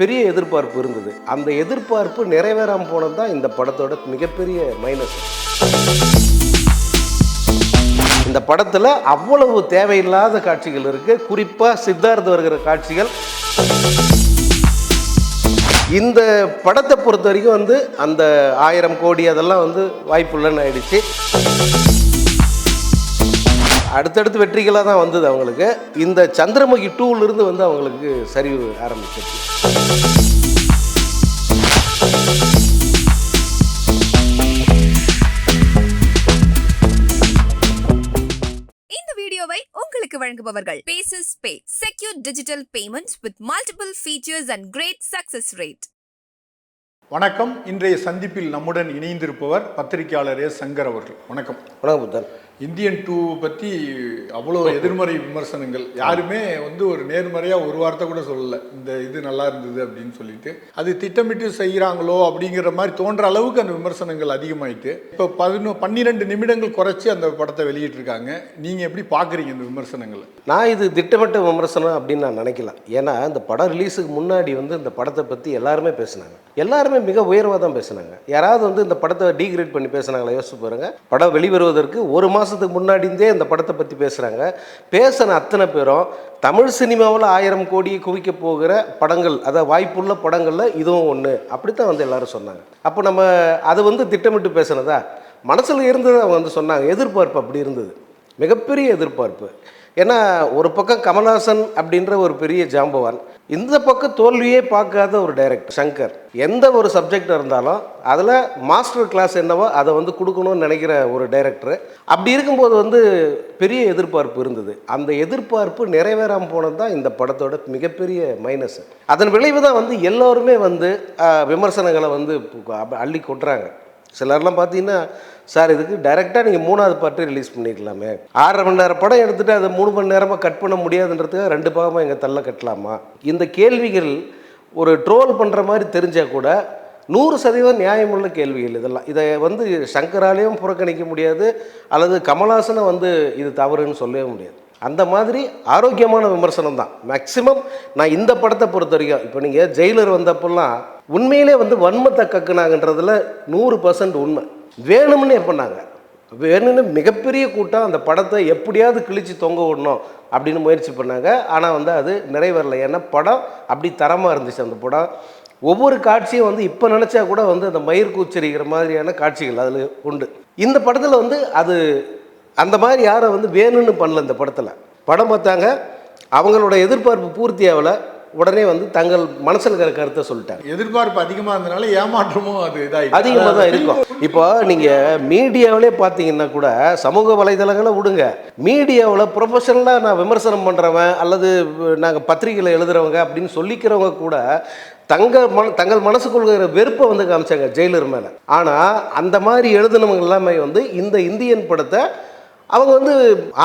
பெரிய எதிர்பார்ப்பு இருந்தது. அந்த எதிர்பார்ப்பு நிறைவேறாமல் போனது தான் இந்த படத்தோட மிகப்பெரிய மைனஸ் இந்த படத்தில் அவ்வளவு தேவையில்லாத காட்சிகள் இருக்குது குறிப்பாக சித்தார்த் வருகிற காட்சிகள். இந்த படத்தை பொறுத்த வரைக்கும் வந்து அந்த ஆயிரம் கோடி அதெல்லாம் வந்து வாய்ப்புள்ளன்னு ஆயிடுச்சு. அடுத்தடுத்து வெற்றிகளாக தான் வந்தது அவங்களுக்கு. இந்த சந்திரமுகி டூலிருந்து வந்து அவங்களுக்கு சரிவு ஆரம்பிச்சிருச்சு. இந்த வீடியோவை உங்களுக்கு வழங்குபவர்கள். Paces Pay secure digital payments with multiple features and great success rate வணக்கம். இன்றைய சந்திப்பில் நம்முடன் இணைந்திருப்பவர் பத்திரிகையாளர் எஸ் சங்கர் அவர்கள். வணக்கம். வணக்கம் புத்தன் இந்தியன் டூ பற்றி அவ்வளோ எதிர்மறை விமர்சனங்கள். யாருமே வந்து ஒரு நேர்மறையாக ஒரு வார்த்தை கூட சொல்லல. இந்த இது நல்லா இருந்தது அப்படின்னு சொல்லிட்டு. அது திட்டமிட்டு செய்கிறாங்களோ அப்படிங்கிற மாதிரி தோன்ற அளவுக்கு அந்த விமர்சனங்கள் அதிகமாயிட்டு. இப்போ பதினொ பன்னிரெண்டு நிமிடங்கள் குறைச்சி அந்த படத்தை வெளியிட்டிருக்காங்க. நீங்கள் எப்படி பார்க்குறீங்க இந்த விமர்சனங்களை? நான் இது திட்டமிட்ட விமர்சனம் அப்படின்னு நான் நினைக்கல. ஏன்னா இந்த படம் ரிலீஸுக்கு முன்னாடி வந்து இந்த படத்தை பற்றி எல்லாருமே பேசினாங்க. எல்லாருமே மிக உயர்வாக தான் பேசினாங்க. யாராவது வந்து இந்த படத்தை டீக்ரேட் பண்ணி பேசுனாங்களா யோசிச்சு பாருங்க. படம் வெளிவருவதற்கு ஒரு மாதத்துக்கு முன்னாடிந்தே இந்த படத்தை பற்றி பேசுகிறாங்க பேசின அத்தனை பேரும் தமிழ் சினிமாவில் ஆயிரம் கோடியை குவிக்க போகிற படங்கள் அதாவது வாய்ப்புள்ள படங்களில் இதுவும் ஒன்று அப்படித்தான் வந்து எல்லாரும் சொன்னாங்க. அப்போ நம்ம அது வந்து திட்டமிட்டு பேசினதா? மனசில் இருந்தது அவங்க வந்து சொன்னாங்க. எதிர்பார்ப்பு அப்படி இருந்தது. மிகப்பெரிய எதிர்பார்ப்பு. ஏன்னா ஒரு பக்கம் கமல்ஹாசன் அப்படின்ற ஒரு பெரிய ஜாம்பவான் இந்த பக்கம் தோல்வியே பார்க்காத ஒரு டைரக்டர் சங்கர். எந்த ஒரு சப்ஜெக்ட் இருந்தாலும் அதில் மாஸ்டர் கிளாஸ் என்னவோ அதை வந்து கொடுக்கணும்னு நினைக்கிற ஒரு டைரக்டர் அப்படி இருக்கும்போது வந்து பெரிய எதிர்பார்ப்பு இருந்தது. அந்த எதிர்பார்ப்பு நிறைவேறாமல் போனது தான் இந்த படத்தோட மிகப்பெரிய மைனஸ் அதன் விளைவு தான் வந்து எல்லோருமே வந்து விமர்சனங்களை வந்து அள்ளி கொட்டுறாங்க. சிலர்லாம் பார்த்தீங்கன்னா சார் இதுக்கு டைரெக்டாக நீங்கள் மூணாவது பாட்டு ரிலீஸ் பண்ணிக்கலாமே. ஆறரை மணி நேரம் படம் எடுத்துகிட்டு அதை மூணு மணி நேரமாக கட் பண்ண முடியாதுன்றதுக்காக ரெண்டு பாகமாக எங்கள் தள்ள கட்டலாமா? இந்த கேள்விகள் ஒரு ட்ரோல் பண்ணுற மாதிரி தெரிஞ்சால் கூட நூறு சதவீதம் நியாயமுள்ள கேள்விகள் இதெல்லாம். இதை வந்து சங்கராலையும் புறக்கணிக்க முடியாது அல்லது கமலாசனை வந்து இது தவறுன்னு சொல்லவே முடியாது. அந்த மாதிரி ஆரோக்கியமான விமர்சனம் தான் மேக்சிமம் நான் இந்த படத்தை பொறுத்த வரைக்கும் இப்போ நீங்கள் ஜெயிலர் வந்தப்போல்லாம் உண்மையிலே வந்து வன்மத்தை கக்குனாங்கன்றதுல நூறு பர்சன்ட் உண்மை. வேணும்னு பண்ணாங்க. வேணும்னு மிகப்பெரிய கூட்டம் அந்த படத்தை எப்படியாவது கிழிச்சு தொங்க விடணும் அப்படின்னு முயற்சி பண்ணாங்க. ஆனால் வந்து அது நிறைவேறலை. ஏன்னா படம் அப்படி தரமாக இருந்துச்சு அந்த படம். ஒவ்வொரு காட்சியும் வந்து இப்போ நினச்சா கூட வந்து அந்த மயிர் கூச்சரிக்கிற மாதிரியான காட்சிகள் அதில் உண்டு. இந்த படத்தில் வந்து அது அந்த மாதிரி யாரும் வந்து வேணும்னு பண்ணல இந்த படத்தில். படம் பார்த்தாங்க அவங்களோட எதிர்பார்ப்பு பூர்த்தி ஆகலை உடனே வந்து தங்கள் மனசில் இருக்கிற கருத்தை சொல்லிட்டாங்க. எதிர்பார்ப்பு அதிகமாக இருந்தனால ஏமாற்றமும் அது இதாகி அதிகமாக தான் இருக்கும். இப்போ நீங்கள் மீடியாவிலே பார்த்தீங்கன்னா கூட சமூக வலைதளங்களை விடுங்க. மீடியாவில் ப்ரொஃபஷனலாக நான் விமர்சனம் பண்ணுறவன் அல்லது நாங்கள் பத்திரிகையில் எழுதுறவங்க அப்படின்னு சொல்லிக்கிறவங்க கூட தங்க மன தங்கள் மனசுக்குள்ள வெறுப்பை வந்து காமிச்சாங்க ஜெயிலர் மேலே. ஆனால் அந்த மாதிரி எழுதினவங்க எல்லாமே வந்து இந்த இந்தியன் படத்தை அவங்க வந்து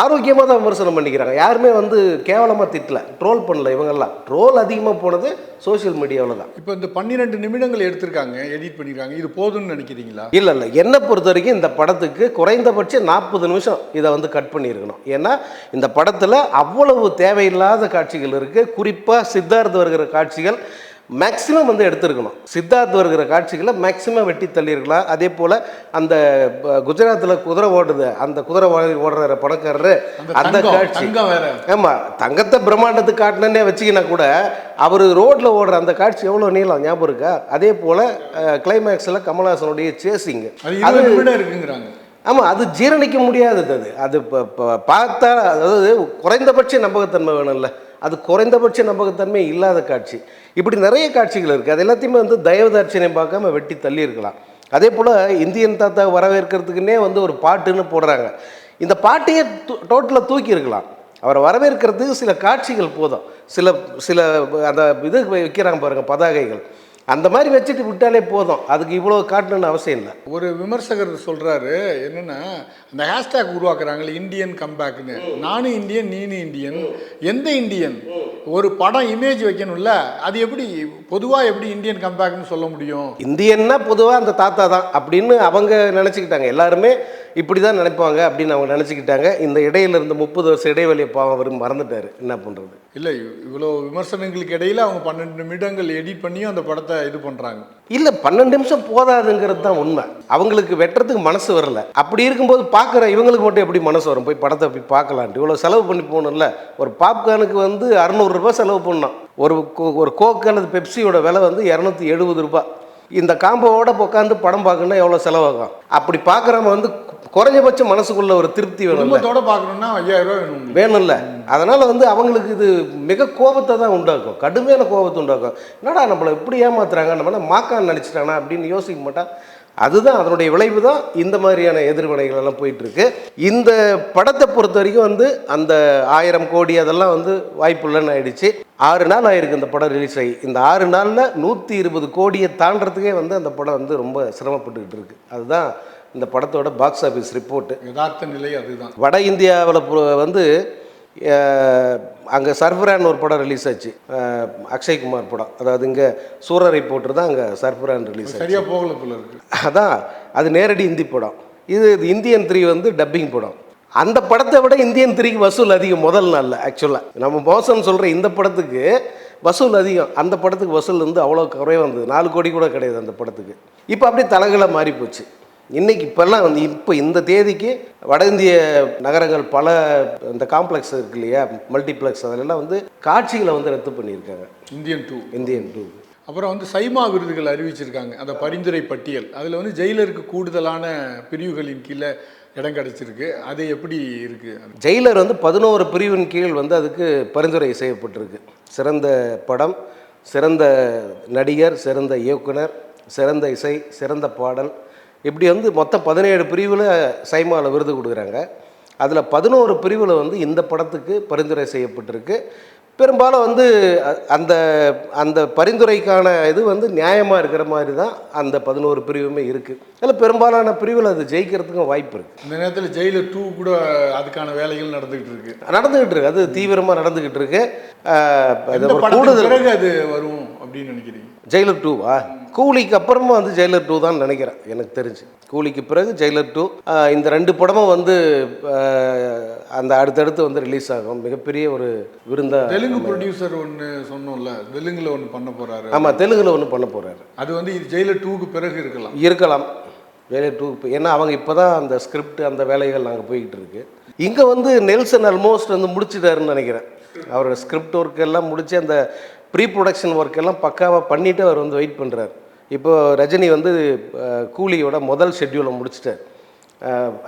ஆரோக்கியமாக தான் விமர்சனம் பண்ணிக்கிறாங்க. யாருமே வந்து கேவலமாக திட்டல. ட்ரோல் பண்ணல இவங்கெல்லாம். ட்ரோல் அதிகமாக போனது சோஷியல் மீடியாவில் தான். இப்போ இந்த பன்னிரெண்டு நிமிடங்கள் எடுத்திருக்காங்க எடிட் பண்ணியிருக்காங்க இது போதும்னு நினைக்கிறீங்களா? இல்லை இல்லை. என்னை பொறுத்த வரைக்கும் இந்த படத்துக்கு குறைந்தபட்சம் நாற்பது நிமிஷம் இதை வந்து கட் பண்ணியிருக்கணும். ஏன்னா இந்த படத்தில் அவ்வளவு தேவையில்லாத காட்சிகள் இருக்குது குறிப்பாக சித்தார்த் வருகிற காட்சிகள் மேக்ஸிமம் வந்து எடுத்திருக்கணும். சித்தார்த் வருகிற காட்சிகளை மேக்ஸிமம் வெட்டி தள்ளியிருக்கலாம். அதே போல் அந்த குஜராத்தில் குதிரை ஓடுது. அந்த குதிரை ஓடி- ஓடுற பணக்காரரு அந்த காட்சி. ஆமாம் தங்கத்தை பிரம்மாண்டத்துக்கு காட்டினே வச்சிக்கினா கூட அவர் ரோட்டில் ஓடுற அந்த காட்சி எவ்வளோ நீளம் ஞாபகம் இருக்கா? அதே போல் கிளைமேக்ஸில் கமல்ஹாசனுடைய சேசிங் அது இருக்குங்கிறாங்க. ஆமாம் அது ஜீரணிக்க முடியாதது அது. அது இப்போ பார்த்தா அதாவது குறைந்தபட்ச நம்பகத்தன்மை வேணும்ல. அது குறைந்தபட்ச நம்பகத்தன்மை இல்லாத காட்சி. இப்படி நிறைய காட்சிகள் இருக்குது அது எல்லாத்தையுமே வந்து தயவுதாட்சியம் பார்க்காம வெட்டி தள்ளி இருக்கலாம் அதே போல் இந்தியன் தாத்தா வரவேற்கிறதுக்குன்னே வந்து ஒரு பாட்டுன்னு போடுறாங்க. இந்த பாட்டையே டோட்டலாக தூக்கி இருக்கலாம் அவரை வரவேற்கிறதுக்கு சில காட்சிகள் போதும். சில சில அந்த இது வைக்கிறாங்க பாருங்கள் பதாகைகள். அந்த மாதிரி வச்சுட்டு விட்டாலே போதும். அதுக்கு இவ்வளோ காட்டணும்னு அவசியம் இல்லை. ஒரு விமர்சகர் சொல்றாரு என்னன்னா அந்த ஹேஷ்டேக் உருவாக்குறாங்களே இந்தியன் கம்பேக்னு நானும் இந்தியன் நீனும் இந்தியன் எந்த இந்தியன் ஒரு படம் இமேஜ் வைக்கணும்ல அது எப்படி பொதுவாக எப்படி இந்தியன் கம்பேக்னு சொல்ல முடியும்? இந்தியன்னா பொதுவாக அந்த தாத்தா தான் அப்படின்னு அவங்க நினச்சிக்கிட்டாங்க. எல்லாருமே இப்படி தான் நினைப்பாங்க அப்படின்னு அவங்க நினச்சிக்கிட்டாங்க. இந்த இடையில இருந்த முப்பது வருஷம் இடைவெளியை பாவம் அவர் மறந்துட்டார். என்ன பண்ணுறது இல்லை இவ்வளோ விமர்சனங்களுக்கு இடையில அவங்க பன்னெண்டு நிமிடங்கள் எடிட் பண்ணியும் அந்த படத்தை இது பண்ணுறாங்க இல்லை பன்னெண்டு நிமிஷம் போதாதுங்கிறது தான் உண்மை. அவங்களுக்கு வெட்டுறதுக்கு மனசு வரல. அப்படி இருக்கும்போது பார்க்குற இவங்களுக்கு மட்டும் எப்படி மனசு வரும்? போய் படத்தை போய் பார்க்கலான்ட்டு. இவ்வளோ செலவு பண்ணி போகணும்ல. ஒரு பாப்கார்னுக்கு வந்து அறநூறுரூபா செலவு பண்ணோம் ஒரு ஒரு கோக்கு அல்லது பெப்சியோட விலை வந்து இரநூத்தி எழுபது ரூபாய் இந்த காம்போவோட உட்காந்து படம் பார்க்கணுன்னா எவ்வளோ செலவாகும்? அப்படி பார்க்குறவங்க வந்து குறைஞ்சபட்சம் மனசுக்குள்ள ஒரு திருப்தி வேணும்ல. குடும்பத்தோட பார்க்கணுன்னா ஐயாயிரம் ரூபாய் வேணும். வேணும்ல. அதனால் வந்து அவங்களுக்கு இது மிக கோபத்தை தான் உண்டாக்கும். கடுமையான கோபத்தை உண்டாக்கும். என்னடா நம்மளை இப்படி ஏமாத்துறாங்க? நம்மள மாக்கான்னு நினச்சிட்டானா? அப்படின்னு யோசிக்க மாட்டான் அதுதான் அதனுடைய விளைவு தான் இந்த மாதிரியான எதிர்வினைகள் எல்லாம் போயிட்டு இருக்கு இந்த படத்தை பொறுத்த வரைக்கும் வந்து அந்த ஆயிரம் கோடி அதெல்லாம் வந்து வாய்ப்பு இல்லைன்னு ஆயிடுச்சு. ஆறு நாள் ஆயிருக்கு இந்த படம் ரிலீஸ் ஆகி. இந்த ஆறு நாளில் நூற்றி இருபது கோடியை தாண்டறதுக்கே வந்து அந்த படம் வந்து ரொம்ப சிரமப்பட்டுக்கிட்டு இருக்கு. அதுதான் இந்த படத்தோட பாக்ஸ் ஆஃபீஸ் ரிப்போர்ட்டு யதார்த்த நிலை அதுதான். வட இந்தியாவில் வந்து அங்கே சர்ஃபரான் ஒரு படம் ரிலீஸ் ஆச்சு. அஹ், அக்ஷய்குமார் படம். அதாவது இங்கே சூரரை போட்டு தான் அங்கே சர்ஃபரான் ரிலீஸ் ஆச்சு. சரியா போகல போல இருக்கு. அதான் அது நேரடி இந்தி படம். இது இது இந்தியன் த்ரீ வந்து டப்பிங் படம். அந்த படத்தை விட இந்தியன் த்ரீக்கு வசூல் அதிகம் முதல் நாளில் ஆக்சுவலாக நம்ம மோசம்னு சொல்கிற இந்த படத்துக்கு வசூல் அதிகம். அந்த படத்துக்கு வசூல் வந்து அவ்வளோ குறைவாக இருந்தது. நாலு கோடி கூட கிடையாது அந்த படத்துக்கு. இப்போ அப்படியே தலைகளாக மாறி போச்சு இன்னைக்கு இப்போல்லாம் வந்து இப்போ இந்த தேதிக்கு வட இந்திய நகரங்கள் பல இந்த காம்ப்ளெக்ஸ் இருக்கு இல்லையா? மல்டிப்ளெக்ஸ் அதிலெல்லாம் வந்து காட்சிகளை வந்து ரத்து பண்ணியிருக்காங்க. இந்தியன் டூ இந்தியன் டூ அப்புறம் வந்து சைமா விருதுகள் அறிவிச்சிருக்காங்க. அந்த பரிந்துரை பட்டியல். அதில் வந்து ஜெயிலருக்கு கூடுதலான பிரிவுகளின் கீழே இடம் கிடைச்சிருக்கு. அது எப்படி இருக்கு? ஜெயிலர் வந்து பதினோரு பிரிவின் கீழ் வந்து அதுக்கு பரிந்துரை செய்யப்பட்டிருக்கு. சிறந்த படம் சிறந்த நடிகர் சிறந்த இயக்குனர் சிறந்த இசை சிறந்த பாடல் இப்படி வந்து மொத்தம் பதினேழு பிரிவில் சைமாவில் விருது கொடுக்குறாங்க. அதில் பதினோரு பிரிவில் வந்து இந்த படத்துக்கு பரிந்துரை செய்யப்பட்டிருக்கு. பெரும்பாலும் வந்து அந்த அந்த பரிந்துரைக்கான இது வந்து நியாயமாக இருக்கிற மாதிரி தான் அந்த பதினோரு பிரிவுமே இருக்குது அதில் பெரும்பாலான பிரிவில் அது ஜெயிக்கிறதுக்கும் வாய்ப்பு இருக்குது இந்த நேரத்தில் ஜெயிலர் டூ கூட அதுக்கான வேலைகள் நடந்துகிட்டு இருக்கு. நடந்துகிட்டு இருக்கு. அது தீவிரமாக நடந்துகிட்டு இருக்கு. கூடுதல் அது வரும் அப்படின்னு நினைக்கிறீங்க? ஜெயிலர் டூவா கூலிக்கு அப்புறமா வந்து ஜெயிலர் டூ தான் நினைக்கிறேன் எனக்கு தெரிஞ்சு. கூலிக்கு பிறகு ஜெயிலர் டூ இந்த ரெண்டு படமும் வந்து அந்த அடுத்தடுத்து வந்து ரிலீஸ் ஆகும். மிகப்பெரிய ஒரு விருந்தா தெலுங்கு ப்ரொடியூசர் ஒன்று சொன்னோம்ல தெலுங்குல ஒன்று பண்ண போறாரு. ஆமாம் தெலுங்குல ஒன்று பண்ண போகிறாரு அது வந்து இது ஜெயிலர் டூக்கு பிறகு இருக்கலாம். இருக்கலாம். ஜெயிலர் டூ ஏன்னா அவங்க இப்போ தான் அந்த ஸ்கிரிப்ட் அந்த வேலைகள் நாங்கள் போய்கிட்டு இருக்கு. இங்கே வந்து நெல்சன் ஆல்மோஸ்ட் வந்து முடிச்சிட்டாருன்னு நினைக்கிறேன். அவரோட ஸ்கிரிப்ட் ஒர்க் எல்லாம் முடிச்சு அந்த ப்ரீ ப்ரொடக்ஷன் ஒர்க் எல்லாம் பக்காவாக பண்ணிவிட்டு அவர் வந்து வெயிட் பண்ணுறாரு இப்போ ரஜினி வந்து கூலியோட முதல் ஷெட்யூலை முடிச்சிட்டார்.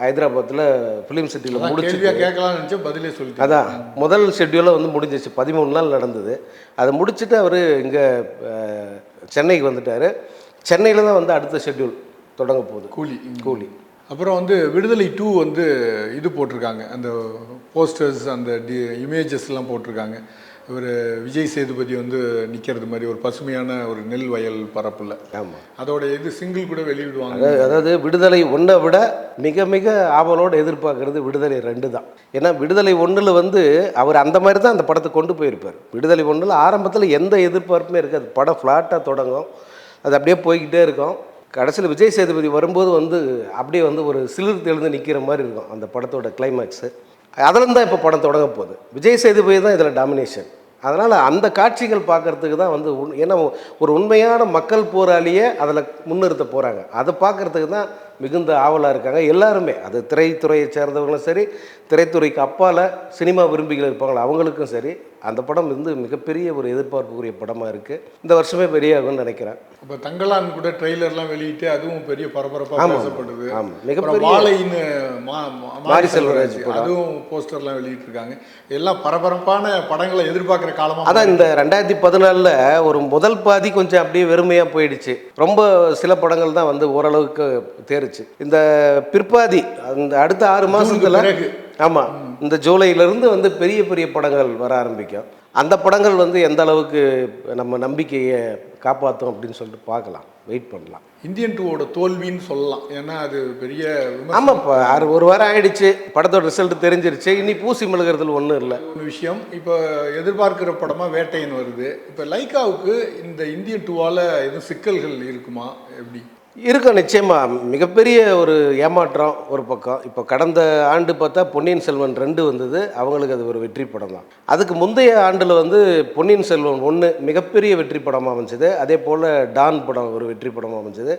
ஹைதராபாத்தில் ஃபிலிம் சிட்டியில் முடிச்சு கேட்கலாம்னு நினைச்சேன் பதிலே சொல்லிட்டேன். அதான் முதல் ஷெட்யூலை வந்து முடிஞ்சிச்சு. பதிமூணு நாள் நடந்தது. அதை முடிச்சுட்டு அவர் இங்கே சென்னைக்கு வந்துட்டார். சென்னையில் தான் வந்து அடுத்த ஷெட்யூல் தொடங்க போகுது. கூலி. கூலி. அப்புறம் வந்து விடுதலை டூ வந்து இது போட்டிருக்காங்க. அந்த போஸ்டர்ஸ் அந்த டி இமேஜஸ்லாம் போட்டிருக்காங்க. இவர் விஜய் சேதுபதி வந்து நிற்கிறது மாதிரி ஒரு பசுமையான ஒரு நெல் வயல் பரப்பில். ஆமாம் அதோட இது சிங்கிள் கூட வெளியிடுவாங்க? அதாவது அதாவது விடுதலை ஒன்றை விட மிக மிக ஆவலோடு எதிர்பார்க்கறது விடுதலை ரெண்டு தான். ஏன்னா விடுதலை ஒன்றில் வந்து அவர் அந்த மாதிரி தான் அந்த படத்தை கொண்டு போயிருப்பார். விடுதலை ஒன்றில் ஆரம்பத்தில் எந்த எதிர்பார்ப்புமே இருக்காது. படம் ஃப்ளாட்டாக தொடங்கும். அது அப்படியே போய்கிட்டே இருக்கும். கடைசியில் விஜய் சேதுபதி வரும்போது வந்து அப்படியே வந்து ஒரு சிலிர்த்து எழுந்து நிற்கிற மாதிரி இருக்கும் அந்த படத்தோட கிளைமேக்ஸு அதில் தான் இப்போ படம் தொடங்க போகுது. விஜய் சேதுபதி தான் இதில் டாமினேஷன் அதனால் அந்த காட்சிகள் பார்க்குறதுக்கு தான் வந்து உண் ஏன்னா ஒரு உண்மையான மக்கள் போராளியே அதில் முன்னிறுத்த போகிறாங்க அதை பார்க்குறதுக்கு தான் மிகுந்த ஆவலாக இருக்காங்க. எல்லாருமே. அது திரைத்துறையை சேர்ந்தவங்களும் சரி திரைத்துறைக்கு அப்பால் சினிமா விரும்பிகள் இருப்பாங்களா? அவங்களுக்கும் சரி. அந்த படம் வந்து மிகப்பெரிய ஒரு எதிர்பார்ப்புக்குரிய படமாக இருக்குது இந்த வருஷமே வெளியாகும்னு நினைக்கிறேன். இப்போ தங்கலான் கூட ட்ரெய்லர்லாம் வெளியிட்டு அதுவும் பெரிய பரபரப்பாக. பேசப்படுது. ஆமாம். மிகப்பெரிய- மாலைன்னு மாரி செல்வராஜ். அதுவும் போஸ்டர்லாம் வெளியிட்டிருக்காங்க. எல்லாம் பரபரப்பான படங்களை எதிர்பார்க்குற காலமாக அதான் இந்த ரெண்டாயிரத்தி பதினாலில் ஒரு முதல் பாதி கொஞ்சம் அப்படியே வெறுமையாக போயிடுச்சு. ரொம்ப சில படங்கள் தான் வந்து ஓரளவுக்கு தேறுச்சு இந்த பிற்பாதி அந்த அடுத்த ஆறு மாசத்துல பிறகு. ஆமாம் இந்த ஜூலையிலேருந்து வந்து பெரிய பெரிய படங்கள் வர ஆரம்பிக்கும். அந்த படங்கள் வந்து எந்த அளவுக்கு நம்ம நம்பிக்கையை காப்பாற்றும் அப்படின்னு சொல்லிட்டு பார்க்கலாம். வெயிட் பண்ணலாம். இந்தியன் டூவோட தோல்வின்னு சொல்லலாம். ஏன்னா அது பெரிய இப்போ ஆறு ஒரு வாரம் ஆயிடுச்சு. படத்தோட ரிசல்ட் தெரிஞ்சிருச்சு. இனி பூசி மெழுகிறதுல ஒன்றும் இல்லை. ஒரு விஷயம் இப்போ எதிர்பார்க்கிற படமா வேட்டையன் வருது. இப்போ லைக்காவுக்கு இந்த இந்தியன் டூவால எதுவும் சிக்கல்கள் இருக்குமா? எப்படி? இருக்கும் நிச்சயமாக மிகப்பெரிய ஒரு ஏமாற்றம் ஒரு பக்கம். இப்போ கடந்த ஆண்டு பார்த்தா பொன்னியின் செல்வன் ரெண்டு வந்தது. அவங்களுக்கு அது ஒரு வெற்றி படம் தான். அதுக்கு முந்தைய ஆண்டில் வந்து பொன்னியின் செல்வன் ஒன்று மிகப்பெரிய வெற்றி படமாக அமைஞ்சது. அதே போல் டான் படம் ஒரு வெற்றி படமாக அமைஞ்சது.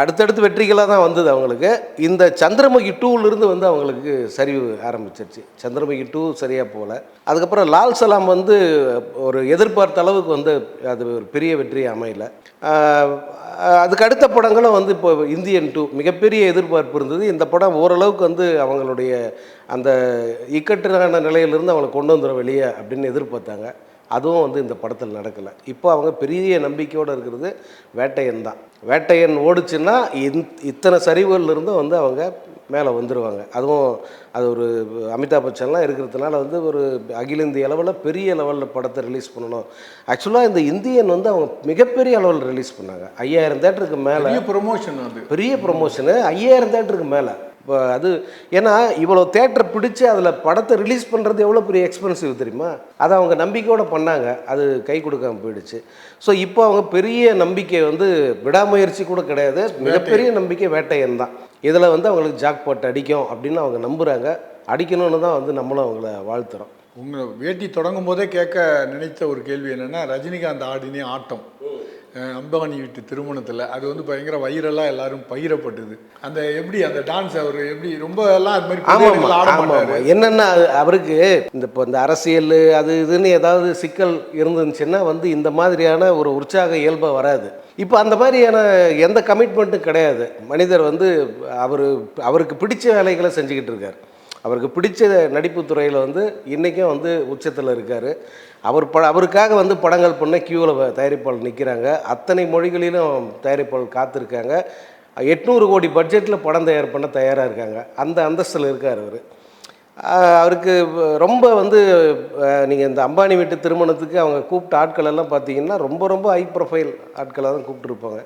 அடுத்தடுத்து வெற்றிகளாக தான் வந்தது அவங்களுக்கு. இந்த சந்திரமுகி டூவிலிருந்து வந்து அவங்களுக்கு சரிவு ஆரம்பிச்சிருச்சு. சந்திரமுகி டூ சரியாக போகல. அதுக்கப்புறம் லால் சலாம் வந்து ஒரு எதிர்பார்த்த அளவுக்கு வந்து அது ஒரு பெரிய வெற்றி அமையலை. அதுக்கு அடுத்த படங்களும் வந்து இப்போ இந்தியன் டூ மிகப்பெரிய எதிர்பார்ப்பு இருந்தது. இந்த படம் ஓரளவுக்கு வந்து அவங்களுடைய அந்த இக்கட்டான நிலையிலிருந்து அவங்களை கொண்டு வந்துடும் வெளியே அப்படின்னு எதிர்பார்த்தாங்க. அதுவும் வந்து இந்த படத்தில் நடக்கலை. இப்போ அவங்க பெரிய நம்பிக்கையோடு இருக்கிறது வேட்டையன் தான். வேட்டையன் ஓடுச்சுன்னா இந் இத்தனை சரிவுகள்ல இருந்தும் வந்து அவங்க மேலே வந்துடுவாங்க அதுவும் அது ஒரு அமிதாப் பச்சன்லாம் இருக்கிறதுனால வந்து ஒரு அகில இந்திய அளவில் பெரிய லெவலில் படத்தை ரிலீஸ் பண்ணணும். ஆக்சுவலாக இந்த இந்தியன் வந்து அவங்க மிகப்பெரிய அளவில் ரிலீஸ் பண்ணாங்க. ஐயாயிரம் தேட்டருக்கு மேலே பெரிய ப்ரொமோஷன் அது. பெரிய ப்ரொமோஷனு ஐயாயிரம் தேட்டருக்கு மேலே. இப்போ அது ஏன்னா இவ்வளோ தேட்டர் பிடிச்சு அதில் படத்தை ரிலீஸ் பண்ணுறது எவ்வளோ பெரிய எக்ஸ்பென்சிவ் தெரியுமா? அதை அவங்க நம்பிக்கையோடு பண்ணாங்க. அது கை கொடுக்காம போயிடுச்சு. ஸோ இப்போ அவங்க பெரிய நம்பிக்கை வந்து விடாமுயற்சி கூட கிடையாது. மிகப்பெரிய நம்பிக்கை வேட்டையன் தான். இதில் வந்து அவங்களுக்கு ஜாக் பாட் அடிக்கும் அப்படின்னு அவங்க நம்புகிறாங்க அடிக்கணும்னு தான் வந்து நம்மளும் அவங்கள வாழ்த்துறோம். உங்க வேட்டி தொடங்கும் போதே கேட்க நினைத்த ஒரு கேள்வி என்னன்னா ரஜினிகாந்த் ஆடினே ஆட்டம். அஹ் அம்பானி வீட்டு திருமணத்தில் அது வந்து பயங்கர வைரலாக எல்லாரும் பகிரப்பட்டது. அந்த எப்படி அந்த டான்ஸ் அவர் எப்படி ரொம்ப எல்லாம் அது மாதிரி ஆட என்னென்னா அவருக்கு இந்த இப்போ இந்த அரசியல் அது இதுன்னு ஏதாவது சிக்கல் இருந்துச்சுன்னா வந்து இந்த மாதிரியான ஒரு உற்சாக இயல்பாக வராது. இப்போ அந்த மாதிரியான எந்த கமிட்மெண்ட்டும் கிடையாது. மனிதர் வந்து அவர் அவருக்கு பிடிச்ச வேலைகளை செஞ்சுக்கிட்டு இருக்கார். அவருக்கு பிடிச்ச நடிப்பு துறையில் வந்து இன்றைக்கும் வந்து உச்சத்தில் இருக்கார். அவர் ப அவருக்காக வந்து படங்கள் பண்ண கியூவில் தயாரிப்பாளர் நிற்கிறாங்க அத்தனை மொழிகளிலும் தயாரிப்பாளர் காத்திருக்காங்க. எட்நூறு கோடி பட்ஜெட்டில் படம் தயார் பண்ண தயாராக இருக்காங்க. அந்த அந்தஸ்தில் இருக்கார் அவர். அவருக்கு ரொம்ப வந்து நீங்கள் இந்த அம்பானி வீட்டு திருமணத்துக்கு அவங்க கூப்பிட்ட ஆட்கள் எல்லாம் பார்த்தீங்கன்னா ரொம்ப ரொம்ப ஹை ப்ரொஃபைல் ஆட்களாக தான் கூப்பிட்டுருப்பாங்க.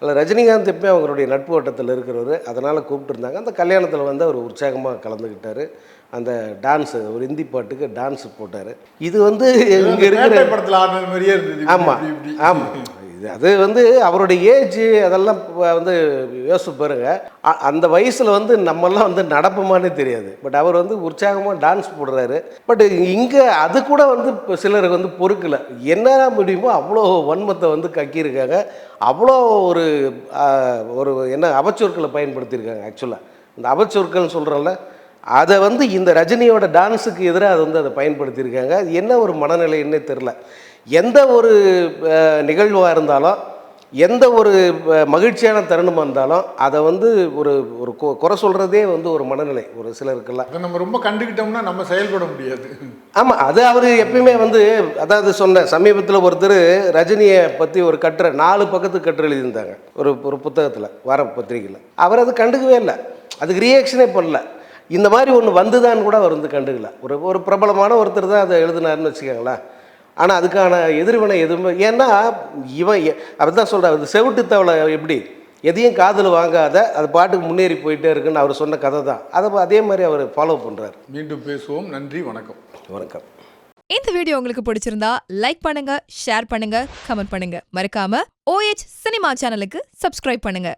அதில் ரஜினிகாந்த் எப்பயும் அவங்களுடைய நட்பு வட்டத்தில் இருக்கிறவர். அதனால் கூப்பிட்டுருந்தாங்க. அந்த கல்யாணத்தில் வந்து அவர் உற்சாகமாக கலந்துக்கிட்டார். அந்த டான்ஸ் ஒரு இந்தி பாட்டுக்கு டான்ஸ் போட்டார். இது வந்து இங்கே இருக்கிற படத்தில் ஆடினது மாதிரியே இருந்தது. ஆமாம். ஆமாம் இது அது வந்து அவருடைய ஏஜ் அதெல்லாம் வந்து யோசிச்சு பாருங்க. அ- அந்த வயசில் வந்து நம்மெல்லாம் வந்து நடப்போமானே தெரியாது. பட் அவர் வந்து உற்சாகமாக டான்ஸ் போடுறாரு. பட் இங்கே அது கூட வந்து இப்போ சிலருக்கு வந்து பொறுக்கலை. என்ன முடியுமோ அவ்வளோ வன்மத்தை வந்து கக்கியிருக்காங்க. அவ்வளோ ஒரு ஒரு என்ன அவச்சொற்களை பயன்படுத்தியிருக்காங்க ஆக்சுவலாக இந்த அவச்சொற்கள்னு சொல்கிறோம்ல அதை வந்து இந்த ரஜினியோட டான்ஸுக்கு எதிராக அதை வந்து அதை பயன்படுத்தியிருக்காங்க. என்ன ஒரு மனநிலைன்னே தெரில. எந்த ஒரு நிகழ்வாக இருந்தாலும் எந்த ஒரு மகிழ்ச்சியான தருணமாக இருந்தாலும் அதை வந்து ஒரு ஒரு குறை சொல்கிறதே வந்து ஒரு மனநிலை ஒரு சிலருக்கெல்லாம். நம்ம ரொம்ப கண்டுக்கிட்டோம்னா நம்ம செயல்பட முடியாது. ஆமாம் அது அவர் எப்பயுமே வந்து அதாவது சொன்ன சமீபத்தில் ஒருத்தர் ரஜினியை பற்றி ஒரு கட்டுரை நாலு பக்கத்து கட்டுரை எழுதியிருந்தாங்க ஒரு ஒரு புத்தகத்தில் வார பத்திரிகையில். அவர் அது கண்டுக்கவே இல்லை. அதுக்கு ரியாக்ஷனே பண்ணல இந்த மாதிரி ஒன்று வந்துதான்னு கூட அவர் வந்து கண்டுக்கல. ஒரு ஒரு பிரபலமான ஒருத்தர் தான் அதை எழுதினாருன்னு வச்சுக்கோங்களேன். ஆனால் அதுக்கான எதிர்வினை எதுவுமே ஏன்னா இவன் அவர் தான் சொல்கிறார் அது செவிட்டு தவளை எப்படி? எதையும் காதில் வாங்காத அது பாட்டுக்கு முன்னேறி போயிட்டே இருக்குன்னு அவர் சொன்ன கதை தான். அதை அதே மாதிரி அவர் ஃபாலோ பண்ணுறார் மீண்டும் பேசுவோம். நன்றி வணக்கம். வணக்கம். இந்த வீடியோ உங்களுக்கு பிடிச்சிருந்தா லைக் பண்ணுங்க ஷேர் பண்ணுங்க கமெண்ட் பண்ணுங்க. மறக்காம ஓஎச் சினிமா சேனலுக்கு சப்ஸ்கிரைப் பண்ணுங்க.